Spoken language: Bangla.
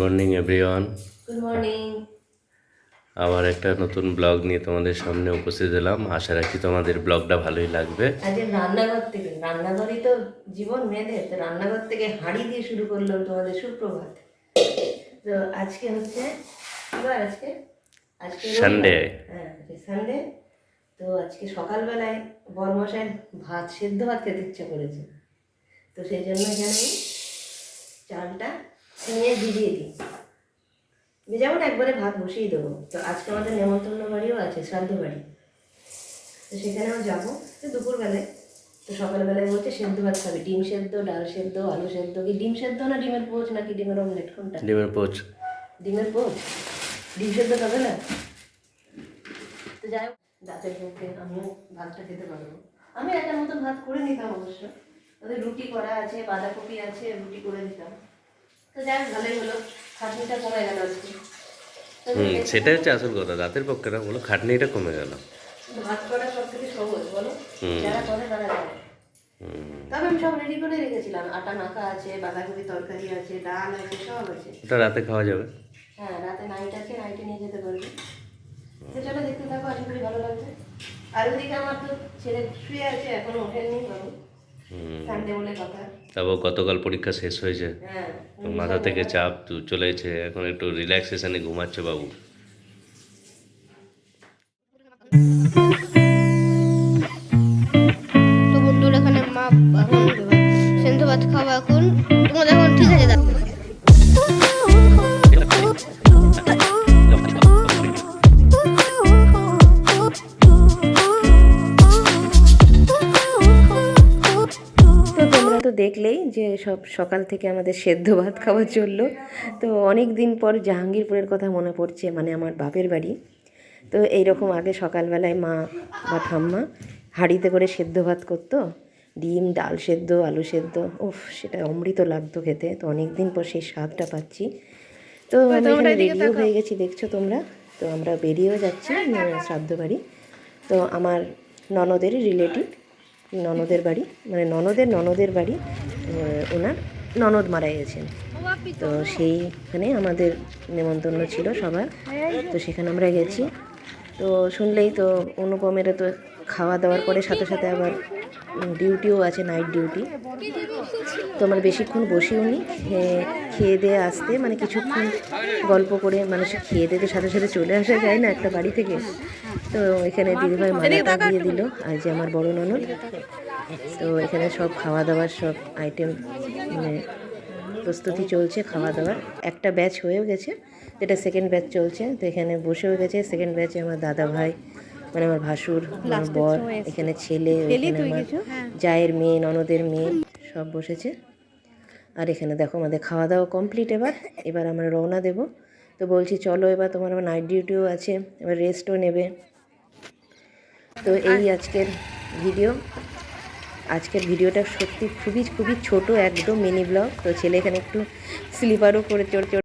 মর্নিং এভরিওয়ান গুড মর্নিং আবার একটা নতুন ব্লগ নিয়ে তোমাদের সামনে উপস্থিত হলাম আশা রাখি তোমাদের ব্লগটা ভালোই লাগবে। আজকে রান্নাঘর থেকে রান্নাঘরই তো জীবন মেয়েদের তো রান্নাঘর থেকে হাঁড়ি দিয়ে শুরু করলাম তোমাদের সুপ্রভাত। তো আজকে হচ্ছে কি বার আজকে? আজকে সানডে। হ্যাঁ সানডে তো আজকে সকালবেলায় বরমশাই ভাত সেদ্ধ ভাত খেতে ইচ্ছা করেছে। তো সেই জন্য এখানে চালটা নিয়ে ভিজিয়ে দিই। ভেজাবো না একবারে ভাত বসিয়ে দেবো। তো আজকে আমাদের নেমন্তন্ন বাড়িও আছে শ্রাদ্ধ বাড়ি। তো সেখানেও যাব। তো দুপুরবেলায়। তো সকালবেলায় বলছে সেদ্ধ ভাত খাবে। ডিম সেদ্ধ ডাল সেদ্ধ আলু সেদ্ধ। কি ডিম সেদ্ধ না ডিমের পোচ নাকি ডিমের অমলেট কোনটা? ডিমের পোচ। ডিমের পোচ? ডিম সেদ্ধ খাবে না? তো যাই হোক দাঁতের পক্ষে আমিও ভাতটা খেতে পারব। আমি একার মতো ভাত করে নিতাম অবশ্য। ওদের রুটি করা আছে বাঁধাকপি আছে রুটি করে দিতাম তো যাই ভালোই হলো। খাটনিটা কমে গেল আজকে। হুম সেটাই হচ্ছে আসল কথা রাতের পক্ষে না বলো খাটনিটা কমে গেল। ভাত করা সব থেকে সহজ বলো। হুম। যারা করে তারা জানে। তবে আমি সব রেডি করে রেখেছিলাম। আটা মাখা আছে বাঁধাকপি তরকারি আছে ডাল আছে সব আছে। ওটা রাতে খাওয়া যাবে? হ্যাঁ রাতে নাইট আছে নাইটে নিয়ে যেতে পারবে। তো চলো দেখতে থাকো আশা করি ভালো লাগবে। আর ওদিকে আমার তো ছেলে শুয়ে আছে এখনও ওঠেননি বাবু। তারপর গতকাল পরীক্ষা শেষ হয়েছে। হ্যাঁ মাথা থেকে চাপ চলেছে এখন একটু রিল্যাক্সেশনে ঘুমাচ্ছে বাবু। তো বন্ধুর এখানে মা সেদ্ধ ভাত খাওয়া এখন। তোমরা তো দেখলেই যে সব সকাল থেকে আমাদের সেদ্ধ ভাত খাওয়া চলল। তো অনেক দিন পর জাহাঙ্গীরপুরের কথা মনে পড়ছে মানে আমার বাপের বাড়ি। তো এইরকম আগে সকালবেলায় মা বা ঠাম্মা হাঁড়িতে করে সেদ্ধ ভাত করতো ডিম ডাল সেদ্ধ আলু সেদ্ধ। উফ সেটা অমৃত লাগতো খেতে। তো অনেক দিন পর সেই স্বাদটা পাচ্ছি। তো আমি এখানে রেডিও হয়ে গেছি দেখছ তোমরা? তো আমরা বেরিয়েও যাচ্ছি আহ, শ্রাদ্ধ বাড়ি। তো আমার ননদের রিলেটিভ ননদের বাড়ি মানে ননদের ননদের বাড়ি ওনার ননদ মারা গেছেন। তো সেইখানে আমাদের নেমন্তন্ন ছিল সবার। তো সেখানে আমরা গেছি। তো শুনলেই তো অনুপমেরা তো খাওয়া দাওয়ার পরে সাথে সাথে আবার ডিউটিও আছে নাইট ডিউটি তো আমরা বেশিক্ষণ বসিও নি খেয়ে দিয়ে আসতে মানে কিছুক্ষণ গল্প করে মানুষ খেয়ে দিয়ে সাথে সাথে চলে আসা যায় না একটা বাড়ি থেকে। তো এখানে দিদিভাই মালাটা দিয়ে দিল, আর যে আমার বড় ননদ, তো এখানে সব খাওয়া দাওয়ার সব আইটেম মানে প্রস্তুতি চলছে খাওয়া দাওয়ার একটা ব্যাচ হয়েও গেছে, যেটা সেকেন্ড ব্যাচ চলছে, তো এখানে বসেও গেছে। সেকেন্ড ব্যাচে আমার দাদা ভাই মানে আমার ভাসুর আমার বর এখানে ছেলে জায়ের মেয়ে ননদের মেয়ে সব বসেছে। আর এখানে দেখো আমাদের খাওয়া দাওয়া কমপ্লিট এবার। এবার আমরা রওনা দেব। তো বলছি চলো এবার তোমার আবার নাইট ডিউটিও আছে এবার রেস্টও নেবে। তো এই আজকের ভিডিও আজকের ভিডিওটা সত্যি খুবই খুবই ছোট একদম মিনি ব্লগ তো ছেলে এখানে একটু স্লিপারও করে চড় চড়